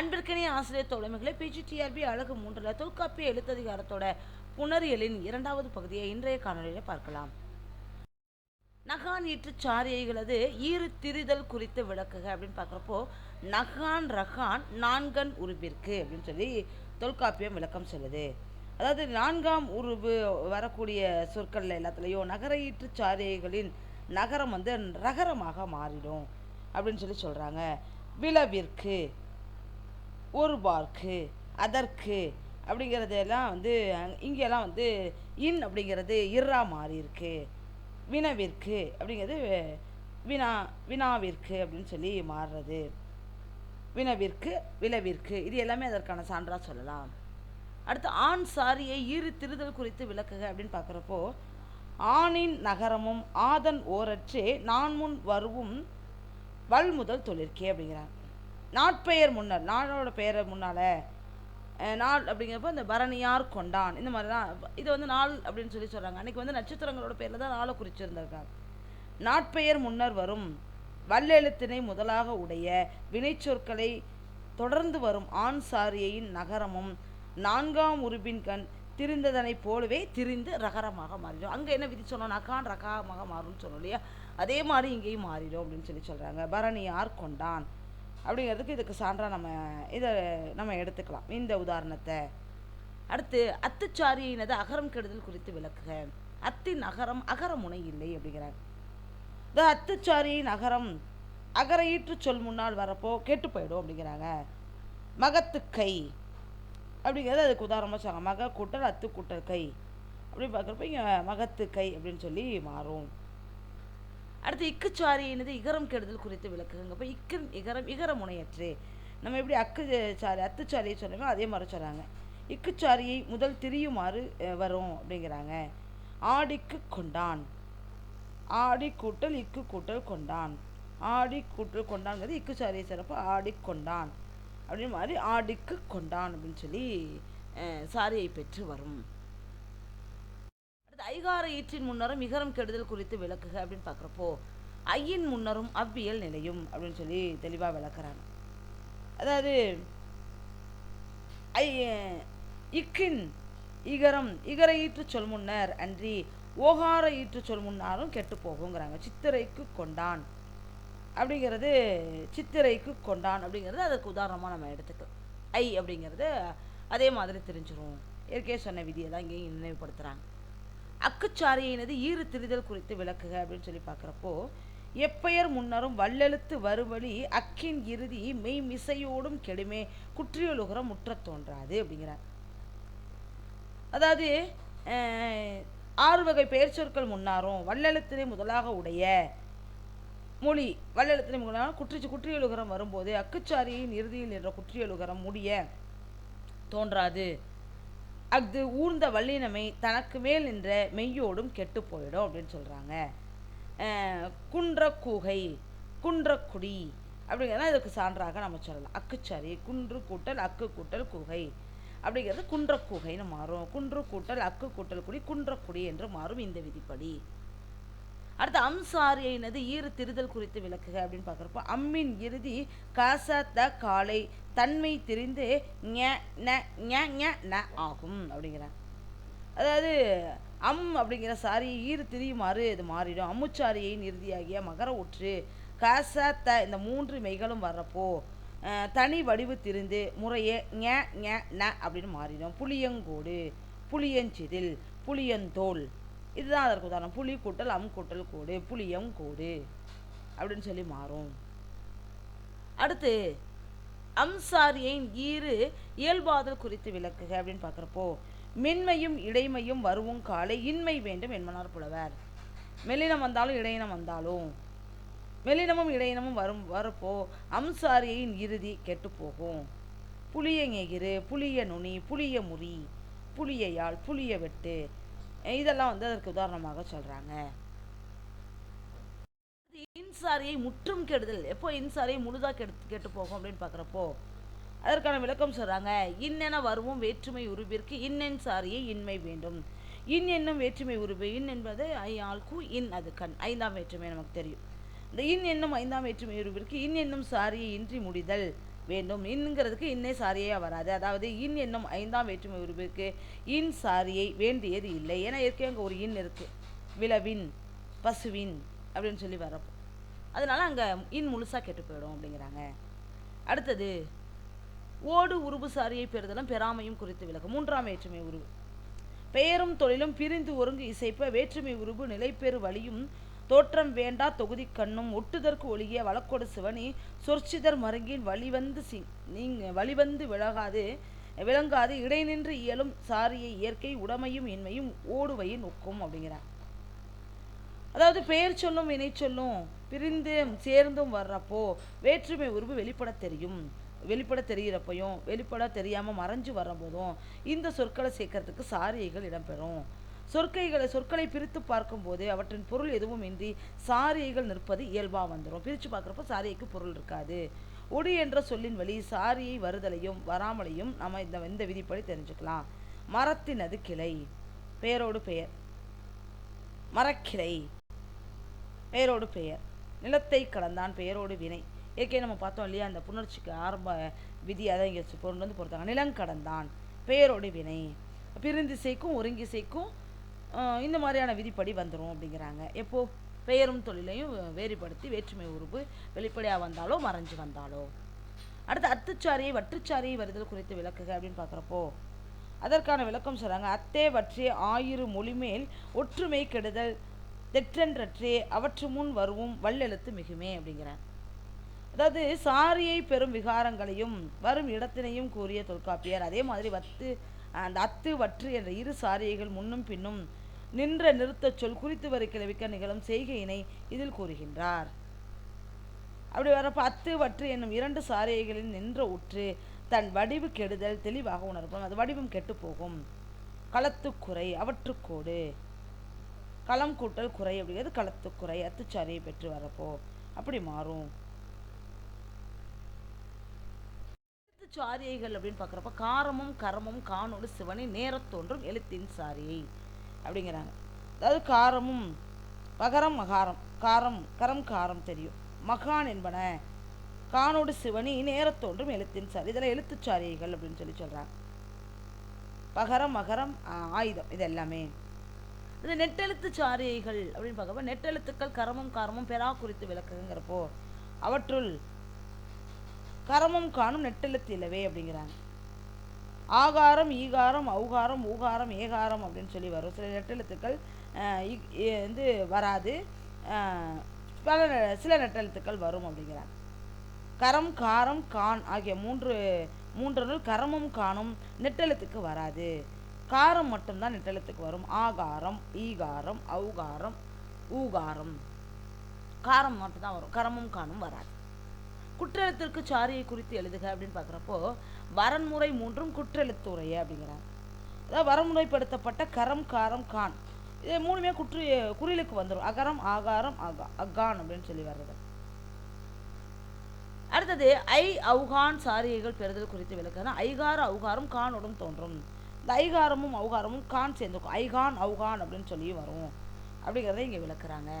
அன்பிற்கினிய ஆசிரியர் தோழமைகளை பிஜிடிஆர்பி அழகு மூன்றில் தொல்காப்பிய எழுத்ததிகாரத்தோட புணரியலின் இரண்டாவது பகுதியை இன்றைய காணொலியில் பார்க்கலாம். நகான் ஈற்று சாரியைகளது ஈறு திரிதல் குறித்து விளக்குக அப்படின்னு பார்க்குறப்போ நகான் ரகான் நான்கன் உருபிற்கு அப்படின்னு சொல்லி தொல்காப்பியம் விளக்கம் சொல்லுது. அதாவது நான்காம் உருவு வரக்கூடிய சொற்கள்ல எல்லாத்துலேயும் நகர ஈற்று சாரியைகளின் நகரம் வந்து ரகரமாக மாறிடும் அப்படின்னு சொல்லி சொல்கிறாங்க விளவிற்கு. ஒரு பார்க்கு அதற்கு அப்படிங்கிறதெல்லாம் வந்து இங்கெல்லாம் வந்து இன் அப்படிங்கிறது இர்ரா மாறி இருக்கு வினவிற்கு அப்படிங்கிறது வினா வினாவிற்கு அப்படின்னு சொல்லி மாறுறது. வினவிற்கு விளவிற்கு இது எல்லாமே அதற்கான சான்றாக சொல்லலாம். அடுத்து ஆண் சாரியை ஈறு திருதல் குறித்து விளக்குக அப்படின்னு பார்க்குறப்போ ஆணின் நகரமும் ஆதன் ஓரற்றே நான் முன் வருவும் வல்முதல் தொழிற்கே அப்படிங்கிறாங்க நாட்பெயர் முன்னர் நாளோட பெயரை முன்னால் நாள் அப்படிங்கிறப்போ இந்த பரணியார் கொண்டான்? இந்த மாதிரிலாம் இது வந்து நாள் அப்படின்னு சொல்லி சொல்கிறாங்க அன்றைக்கி வந்து நட்சத்திரங்களோட பேரில் தான் நாளை குறிச்சிருந்திருக்காங்க. நாட்பெயர் முன்னர் வரும். வல்லெழுத்தினை முதலாக உடைய வினைச்சொற்களை தொடர்ந்து வரும் ஆண் சாரியையின் நகரமும் நான்காம் உருபின் கண் திரிந்ததனைப் போலவே திரிந்து ரகரமாக மாறிடும். அங்கே என்ன விதி சொன்னோம் நகான் ரகமாக மாறும்னு சொன்னோம் இல்லையா? அதே மாதிரி இங்கேயும் மாறிடும் அப்படின்னு சொல்லி சொல்கிறாங்க பரணியார் கொண்டான்? அப்படிங்கிறதுக்கு இதுக்கு சான்றாக நம்ம இதை நம்ம எடுத்துக்கலாம். இந்த உதாரணத்தை. அடுத்து அத்துச்சாரியினது அகரம் கெடுதல் குறித்து விளக்குக. அத்தின் அகரம் அகரமுனை இல்லை அப்படிங்கிறாங்க இந்த அத்துச்சாரியின் அகரம் அகர ஈற்று சொல் முன்னால் வரப்போ கெட்டு போயிடும் அப்படிங்கிறாங்க. மகத்து கை அப்படிங்கிறது அதுக்கு உதாரணமாக சொல்லுவாங்க மக கூட்டல் அத்து கூட்டல் கை. அப்படி பார்க்குறப்ப இங்கே மகத்து கை அப்படின்னு சொல்லி மாறும். அடுத்து இக்குச்சாரியினது இகரம் கெடுதல் குறித்து விளக்குங்க அப்போ இக்கு இகரம் இகர முனையற்று. நம்ம எப்படி அக்கு சாரி அத்துச்சாரியை சொன்னோமோ அதே மாதிரி சொல்கிறாங்க இக்குச்சாரியை முதல் திரியுமாறு வரும் அப்படிங்கிறாங்க. ஆடிக்கு கொண்டான். ஆடி கூட்டல் இக்கு கூட்டல் கொண்டான். ஆடி கூட்டல் கொண்டான்ங்கிறது இக்குச்சாரியை சிறப்பு ஆடி கொண்டான். அப்படின்னு மாதிரி ஆடிக்கு கொண்டான் அப்படின்னு சொல்லி சாரியை பெற்று வரும். ஐகார ஈற்றின் முன்னரும் இகரம் கெடுதல் குறித்து விளக்குக அப்படின்னு பார்க்குறப்போ ஐயின் முன்னரும் அவ்வியல் நிலையும் அப்படின்னு சொல்லி தெளிவாக விளக்குறாங்க. அதாவது ஐ இக்கின் இகரம் இகர ஈற்று சொல் முன்னர் அன்றி ஓகார ஈற்று சொல் முன்னாலும் கெட்டு போகுங்கிறாங்க. சித்திரைக்கு கொண்டான் அப்படிங்கிறது சித்திரைக்கு கொண்டான் அப்படிங்கிறது அதுக்கு உதாரணமாக நம்ம எடுத்துக்கலாம் ஐ அப்படிங்கிறது அதே மாதிரி தெரிஞ்சிடும் ஏற்கே சொன்ன விதியை தான் இங்கேயும் நினைவுபடுத்துகிறாங்க அக்குச்சாரியினது ஈறு திரிதல் குறித்து விளக்குக அப்படின்னு சொல்லி பார்க்குறப்போ எப்பெயர் முன்னரும் வல்லெழுத்து வருவழி அக்கின் இறுதி மெய் மிசையோடும் கெடுமே குற்றியலுகரம் முற்ற தோன்றாது அப்படிங்கிறார். அதாவது ஆறு வகை பெயர் சொற்கள் முன்னாரும் வல்லெழுத்தினை முதலாக உடைய மொழி வல்லெழுத்தினை முதலாக குற்றிச்சு குற்றியலுகரம் வரும்போது அக்குச்சாரியின் இறுதியில் என்ற குற்றியலுகரம் முடிய தோன்றாது. அஃது ஊர்ந்த வல்லினமை தனக்கு மேல் நின்ற மெய்யோடும் கெட்டு போயிடும் அப்படின்னு சொல்கிறாங்க குன்றக்கூகை குன்றக்குடி அப்படிங்கிறத இதுக்கு சான்றாக நம்ம சொல்லலாம். அக்குச்சாரி குன்று கூட்டல் அக்கு கூட்டல் குகை அப்படிங்கிறது குன்றக்குகைன்னு மாறும். குன்று கூட்டல் அக்கு கூட்டல் குடி குன்றக்குடி என்று மாறும் இந்த விதிப்படி. அடுத்து அம்சாரியினது ஈறு திரிதல் குறித்து விளக்குக அப்படின்னு பார்க்குறப்போ அம்மின் இறுதி காச த காலை தன்மை திரிந்து ந ஆகும் அப்படிங்கிற அதாவது அம் அப்படிங்கிற சாரி ஈறு திரியுமாறு இது மாறிடும். அம்முச்சாரியின் இறுதியாகிய மகர ஒற்று காச த இந்த மூன்று மெய்களும் வர்றப்போ தனி வடிவு திரிந்து முறையே ஞ ஞ ந அப்படின்னு மாறிடும். புளியங்கோடு புளியஞ்சிதில் புளியந்தோல் இதுதான் அதற்கு உதாரணம். புலி கூட்டல் அம் கூட்டல் கோடு புளியம் கோடு அப்படின்னு சொல்லி மாறும். அடுத்து அம்சாரியின் ஈறு இயல்பாதல் குறித்து விளக்குக அப்படின்னு பார்க்குறப்போ மென்மையும் இடைமையும் வருவும் காலை இன்மை வேண்டும் என்பனார் புலவர். மெல்லினம் வந்தாலும் இடையினம் வந்தாலும் மெல்லினமும் இடையினமும் வரும் வரப்போ அம்சாரியின் இறுதி கெட்டு போகும். புளிய நெகிறு புளிய நுனி புளிய முறி புளிய யாழ் புளிய வெட்டு இதெல்லாம் வந்து அதற்கு உதாரணமாக சொல்கிறாங்க இன்சாரியை முற்றும் கெடுதல். எப்போ இன்சாரியை முழுதாக கெடு கெட்டு போகும் அப்படின்னு பார்க்குறப்போ அதற்கான விளக்கம் சொல்கிறாங்க இன்னென வருவோம் வேற்றுமை உருவிற்கு இன்னென் சாரியை இன்மை வேண்டும். இன் என்னும் வேற்றுமை உருவு. இன் என்பது ஐ ஆள்கு இன் அது கண். ஐந்தாம் வேற்றுமை நமக்கு தெரியும். இந்த இன் என்னும் ஐந்தாம் வேற்றுமை உருவிற்கு இன் என்னும் சாரியை இன்றி முடிதல். வேண்டும். இன்னுங்கிறதுக்கு இன்னே சாரியே வராது. அதாவது இன் என்னும் ஐந்தாம் வேற்றுமை உருவுக்கு இன் சாரியை வேண்டியது இல்லை. ஏன்னா ஏற்கனவே அங்கே ஒரு இன் இருக்குது விளவின் பசுவின் அப்படின்னு சொல்லி வரப்போ அதனால அங்கே இன் முழுசாக கெட்டு போயிடும் அப்படிங்கிறாங்க. அடுத்தது ஓடு உருபு சாரியை பெறுதலும் பெறாமையும் குறித்து விளக்கும். மூன்றாம் வேற்றுமை உருவு. பெயரும் தொழிலும் பிரிந்து ஒருங்கு இசைப்ப வேற்றுமை உருபு நிலைப்பெறு வழியும் தோற்றம் வேண்டா தொகுதி கண்ணும். ஒட்டுதற்கு ஒழுகிய வழக்கொடு சிவனி. சொற்சிதர் மருங்கின் வழிவந்து சி நீங்க வழிவந்து விலகாது. விளங்காது இடைநின்று இயலும் சாரியை இயற்கை உடமையும் இன்மையும் ஓடுவையின் ஒக்கும் அப்படிங்கிறார். அதாவது பெயர் சொல்லும் வினை சொல்லும் பிரிந்து சேர்ந்தும் வர்றப்போ வேற்றுமை உருவு வெளிப்பட தெரியும். வெளிப்பட தெரிகிறப்பையும் வெளிப்பட தெரியாமல் மறைஞ்சு வரும்போதும் இந்த சொற்களை சேர்க்கறதுக்கு சாரியைகள் இடம்பெறும். சொற்கைகளை சொற்களை பிரித்து பார்க்கும்போது அவற்றின் பொருள் எதுவும் இன்றி சாரியைகள் நிற்பது இயல்பாக வந்துடும் பிரித்து பார்க்குறப்ப சாரியைக்கு பொருள் இருக்காது. ஒடி என்ற சொல்லின் வழி சாரியை வருதலையும் வராமலையும் நம்ம இந்த இந்த விதிப்படி தெரிஞ்சுக்கலாம். மரத்தினது கிளை. பெயரோடு பெயர். மரக்கிளை. பெயரோடு பெயர். நிலத்தை கடந்தான் பெயரோடு வினை. ஏற்கனவே நம்ம பார்த்தோம் இல்லையா? அந்த புணர்ச்சிக்கு ஆரம்ப விதி அதை இங்கே கொண்டு வந்து பொறுத்தாங்க நிலங்கடந்தான் பெயரோடு வினை. பிரிந்திசைக்கும் ஒருங்கிசைக்கும் இந்த மாதிரியான விதிப்படி வந்துடும் அப்படிங்கிறாங்க. எப்போ பெயரும் தொழிலையும் வேறுபடுத்தி வேற்றுமை உருவு வெளிப்படையாக வந்தாலோ மறைஞ்சு வந்தாலோ. அடுத்து அத்துச்சாரியை வற்றுச்சாரியை வருதல் குறித்து விளக்குக அப்படின்னு பார்க்குறப்போ அதற்கான விளக்கம் சொல்கிறாங்க அத்தே வற்றே ஆயிரு மொழிமேல் ஒற்றுமை கெடுதல் தெற்றென்றற்றே அவற்று முன் வருவும் வல்லெழுத்து மிகுமே அப்படிங்கிறார் அதாவது சாரியை பெறும் விகாரங்களையும் வரும் இடத்தினையும் கூறிய தொல்காப்பியர் அதே மாதிரி வத்து அந்த அத்து வற்று என்ற இரு சாரியைகள் முன்னும் பின்னும் நின்ற நிறுத்தச் சொல் குறித்து வரை கிளவிக்க நிகழும் செய்கையினை இதில் கூறுகின்றார். அப்படி வரப்போ அத்து வற்று என்னும் இரண்டு சாரியைகளில் நின்ற உற்று தன் வடிவு கெடுதல் தெளிவாக உணரப்படும் அது வடிவம் கெட்டு போகும். களத்துக்குறை அவற்றுக்கோடு. களம் கூட்டல் குறை அப்படிங்கிறது களத்துக்குறை அத்துச்சாரியை பெற்று வரப்போ அப்படி மாறும். சாரியைகள் அப்படின்னு பார்க்குறப்ப காரமும் கரமும் காணோடு சிவனை நேரத்தோன்றும் எழுத்தின் சாரியை. அப்படிங்கிறாங்க. அதாவது காரமும் பகரம் மகாரம் காரம் கரம் காரம் தெரியும். மகான் என்பன காணோடு சிவனி நேரத்தோன்றும் எழுத்தின் சாரி. இதில் எழுத்துச்சாரியைகள் அப்படின்னு சொல்லி சொல்கிறாங்க பகரம் மகரம் ஆயுதம் இது எல்லாமே இது நெட்டெழுத்து சாரியைகள் அப்படின்னு பார்க்கப்போ நெட்டெழுத்துக்கள் கரமும் காரமும் பெறா குறித்து விளக்குங்கிறப்போ அவற்றுள் கரமும் காணும் நெட்டெழுத்து இல்லவே அப்படிங்கிறாங்க. ஆகாரம் ஈகாரம் ஔகாரம் ஊகாரம் ஏகாரம் அப்படின்னு சொல்லி வரும். சில நெட்டெழுத்துக்கள் அஹ், வந்து வராது. பல நெ- சில நெட்டெழுத்துக்கள் வரும் அப்படிங்கிறாங்க. கரம் காரம் கான் ஆகிய மூன்று மூன்றனுள் கரமும் காணும் நெட்டெழுத்துக்கு வராது. காரம் மட்டும்தான் நெட்டெழுத்துக்கு வரும். ஆகாரம் ஈகாரம் ஔகாரம் ஊகாரம். காரம் மட்டும்தான் வரும். கரமும் காணும் வராது. குற்றெழுத்திற்கு சாரியை குறித்து எழுதுக அப்படின்னு பார்க்குறப்போ வரன்முறை மூன்றும் குற்றெழுத்துறைய அப்படிங்கிறாங்க. அதாவது வரமுறைப்படுத்தப்பட்ட கரம் காரம் கான். இது மூணுமே குற்று குறிலுக்கு வந்துடும் அகரம் ஆகாரம் அகா அகான் அப்படின்னு சொல்லி வர்றது. அடுத்தது ஐ அவுகான் சாரியைகள் பெறுதல் குறித்து விளக்குனா ஐகார அவுகாரம் கானோடும் தோன்றும். இந்த ஐகாரமும் அவுகாரமும் கான் சேர்ந்துக்கும். ஐகான் அவுகான் அப்படின்னு சொல்லி வரும். அப்படிங்கிறத இங்கே விளக்குறாங்க.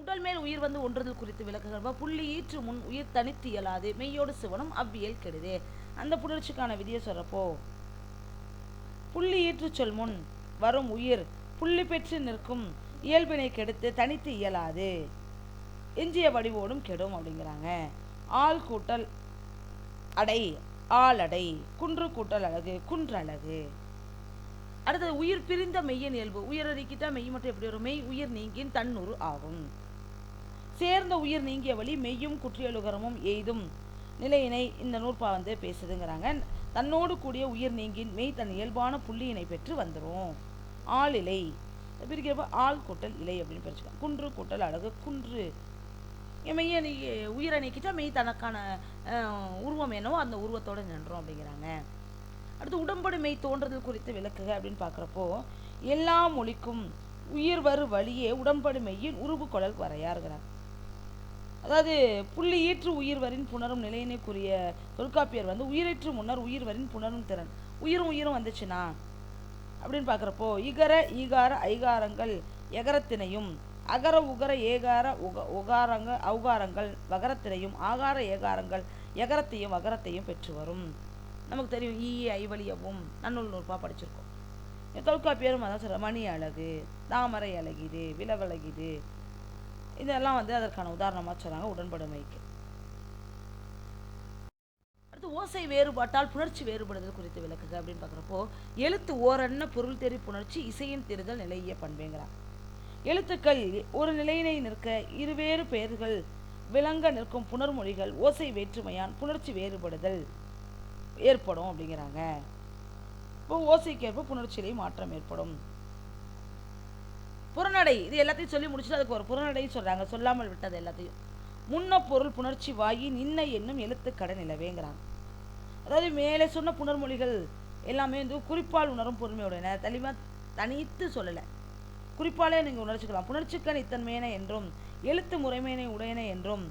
உடல் மேல் உயிர் வந்து ஒன்றுதல் குறித்து விளக்குகிறவ புள்ளி ஈற்று முன் உயிர் தனித்து இயலாது. மெய்யோடு சிவனும் அவ்வியல் கெடுது. அந்த புணர்ச்சிக்கான விதியை சொல்கிறப்போ புள்ளி ஈற்று சொல் முன் வரும் உயிர் புள்ளி பெற்று நிற்கும் இயல்பினை கெடுத்து தனித்து இயலாது. எஞ்சிய வடிவோடும் கெடும் அப்படிங்கிறாங்க. ஆள் கூட்டல் அடை ஆளடை குன்று கூட்டல் அழகு குன்றழகு. அடுத்தது உயிர் பிரிந்த மெய்யன் இயல்பு. உயிரை மெய் மட்டும் எப்படி வரும்? மெய் உயிர் நீங்கின் தன்னுரு ஆகும். சேர்ந்த உயிர் நீங்கிய வழி மெய்யும் குற்றியலுகரமும் எய்தும். நிலையினை இந்த நூற்பா வந்து பேசுதுங்கிறாங்க. தன்னோடு கூடிய உயிர் நீங்கின் மெய் தன் இயல்பான புள்ளியினை பெற்று வந்துடும் ஆள் இலை பிரிக்கிறப்ப ஆள் கூட்டல் இலை அப்படின்னு பிரிச்சுக்கலாம். குன்று கூட்டல் அழகு குன்று. என் மெய்யை நீ உயிரை நீக்கிட்டா மெய் தனக்கான உருவம் என்னவோ அந்த உருவத்தோடு நின்றோம் அப்படிங்கிறாங்க. அடுத்து உடம்படு மெய் தோன்றுதல் குறித்து விளக்குக அப்படின்னு பார்க்குறப்போ எல்லா மொழிக்கும் உயிர் வரு வழியே உடம்படு மெய்யின் உருவு குழல் வரையாருகிறார். அதாவது புள்ளி ஈற்று உயிர் வரின் புணரும் நிலையினைக்குரிய தொல்காப்பியர் வந்து உயிரற்று முன்னர் உயிர் வரின் புணரும் திறன். உயிரும் உயிரும் வந்துச்சுன்னா அப்படின்னு பார்க்குறப்போ இகர ஈகார ஐகாரங்கள் எகரத்தினையும் அகர உகர ஏகார உக உகாரங்க அவுகாரங்கள் வகரத்தினையும் ஆகார ஏகாரங்கள் எகரத்தையும் வகரத்தையும் பெற்று வரும். நமக்கு தெரியும் ஈ ஐவழியவும் நன்னூல் நூற்பா படிச்சிருக்கோம். தொல்காப்பியரும் அதான் சொல்கிற மணி அழகு தாமரை அழகிது விலவழகிது இதெல்லாம் வந்து அதற்கான உதாரணமாக சொன்னாங்க உடன்படுமைக்கு. அடுத்து ஓசை வேறுபாட்டால் புணர்ச்சி வேறுபடுதல் குறித்து விளக்குக அப்படின்னு பார்க்குறப்போ எழுத்து ஓரன்ன பொருள் தெரி புணர்ச்சி இசையின் தெரிதல் நிலைய பண்பேங்கிறார். எழுத்துக்கள் ஒரு நிலையினை நிற்க இருவேறு பெயர்கள் விளங்க நிற்கும் புணர்மொழிகள் ஓசை வேற்றுமையான் புணர்ச்சி வேறுபடுதல் ஏற்படும் அப்படிங்கிறாங்க. இப்போ ஓசைக்கேற்ப புணர்ச்சியிலே மாற்றம் ஏற்படும். புறநடை இது எல்லாத்தையும் சொல்லி முடிச்சுட்டு அதுக்கு ஒரு புறநடை சொல்கிறாங்க சொல்லாமல் விட்டது எல்லாத்தையும். முன்ன பொருள் புணர்ச்சி வாயி நின்ன என்னும் எழுத்துக்கடை நிலவேங்கிறாங்க. அதாவது மேலே சொன்ன புனர்மொழிகள் எல்லாமே வந்து குறிப்பால் உணரும் பொறுமையுடையன. தெளிவாக தனித்து சொல்லலை. குறிப்பாலே நீங்கள் உணர்ச்சிக்கலாம். புணர்ச்சிக்கன் இத்தன்மையன என்றும் எழுத்து முறைமையினை உடையன என்றும்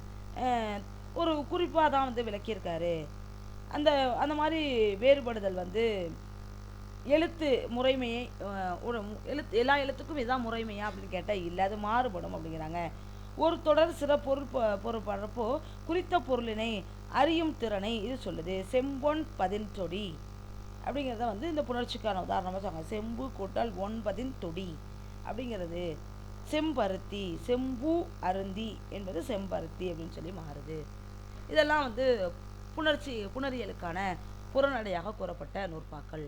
ஒரு குறிப்பாக தான் வந்து விளக்கியிருக்காரு. அந்த அந்த மாதிரி வேறுபடுதல் வந்து எழுத்து முறைமையை எழுத்து எல்லா எழுத்துக்கும் இதான் முறைமையா அப்படின்னு கேட்டால் இல்லை அது மாறுபடும் அப்படிங்கிறாங்க. ஒரு தொடர் சில பொருள் பொருள்படுறப்போ குறித்த பொருளினை அறியும் திறனை இது சொல்லுது. செம்பொன் பதின்தொடி அப்படிங்கிறத வந்து இந்த புணர்ச்சிக்கான உதாரணமாக சொன்னாங்க செம்பு கூட்டல் ஒன்பதின் தொடி அப்படிங்கிறது செம்பருத்தி செம்பு அருந்தி என்பது செம்பருத்தி அப்படின்னு சொல்லி மாறுது. இதெல்லாம் வந்து புணர்ச்சி புணரியலுக்கான புறநடையாக கூறப்பட்ட நூற்பாக்கள்.